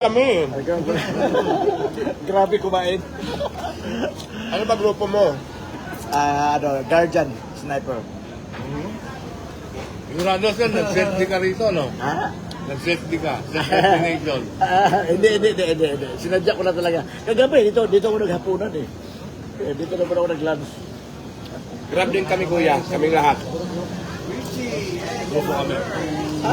kami. Grabe kumain. Ano ba grupo mo? Ah, ano, Guardian Sniper. Sigurado ka, nag-set di ka rito, no? Ha? Nag-set di ka sa destination. Ah, hindi, hindi, hindi, hindi, hindi. Sinadya ko na talaga. Kagabi, dito, dito ako naghapunan eh. eh dito naman ako nag-lunch. Grab din kami kuya, kaming lahat. Grupo kami.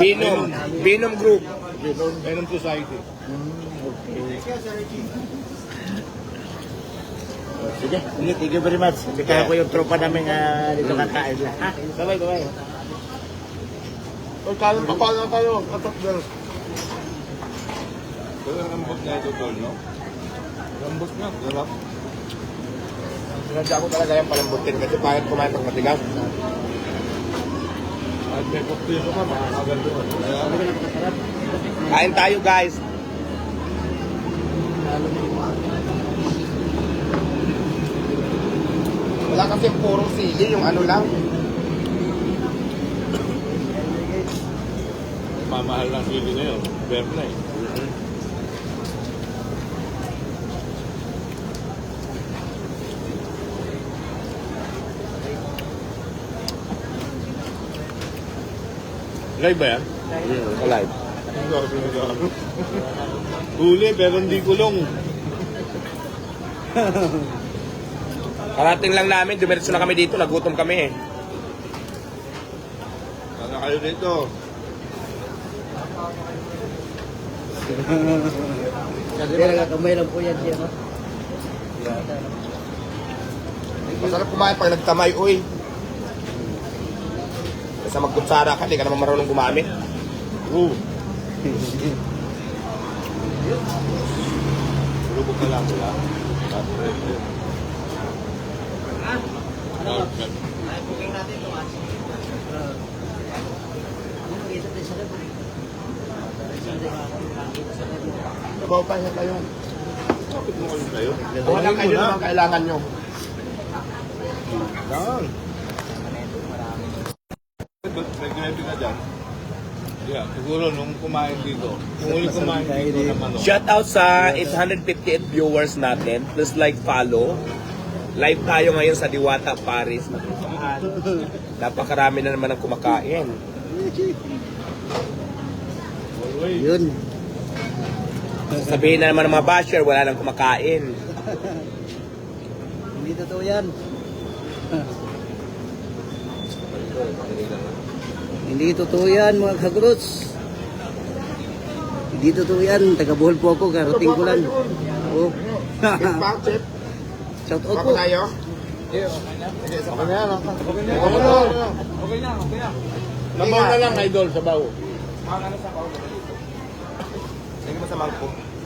Binom, Binom Group. Ganon. Venom Society. Okay. Oh, Sige, sige, thank you very much. Kaya ko yung tropa namin uh, dito kakain lang. Ha? Bye-bye, bye-bye. O, kaya pa paano tayo? Katok girl. Pero ang lambot na ito, Tol, no? Lambot na, sarap. Sinadya ko talaga yung palambutin kasi pahit kumain pag matigas. At may pagpiso ka, makakaganto ka. Kaya, Kain tayo guys. Wala kasi puro sili, yung ano lang. mamahal ng sili ngayon. Bear na eh. Live ba yan? Mm, alive. Huli pero hindi kulong. Karating lang namin, dumiretso na kami dito, nagutom kami eh. Sana kayo dito. Kasi kamay lang po yan siya, no? Masarap kumain pag nagtamay, uy. Kasi magkutsara ka, di ka naman marunong gumamit. Oo. Lubog na lang wala. Sabaw pa siya tayo. Bakit mo kayo? Kung lang kayo naman kailangan nyo. Yan. May gravy na dyan. Yeah, siguro nung kumain dito, kung ulit kumain dito na manok, Shout out sa 858 viewers natin. Please like, follow. Live tayo ngayon sa Diwata, Paris. Napakarami na naman ang kumakain. Yun. Sabihin na naman ng mga basher, wala nang kumakain. Hindi totoo yan. Hindi totoo yan, mga kagruts. Hindi totoo yan. Taga-Bohol po ako. Karating ko lang. Oo. Shout out po. tayo. Okay na okay na. Okay na, okay na. Nabaw na lang, idol, sa bawo. Hindi mo sa mangkok.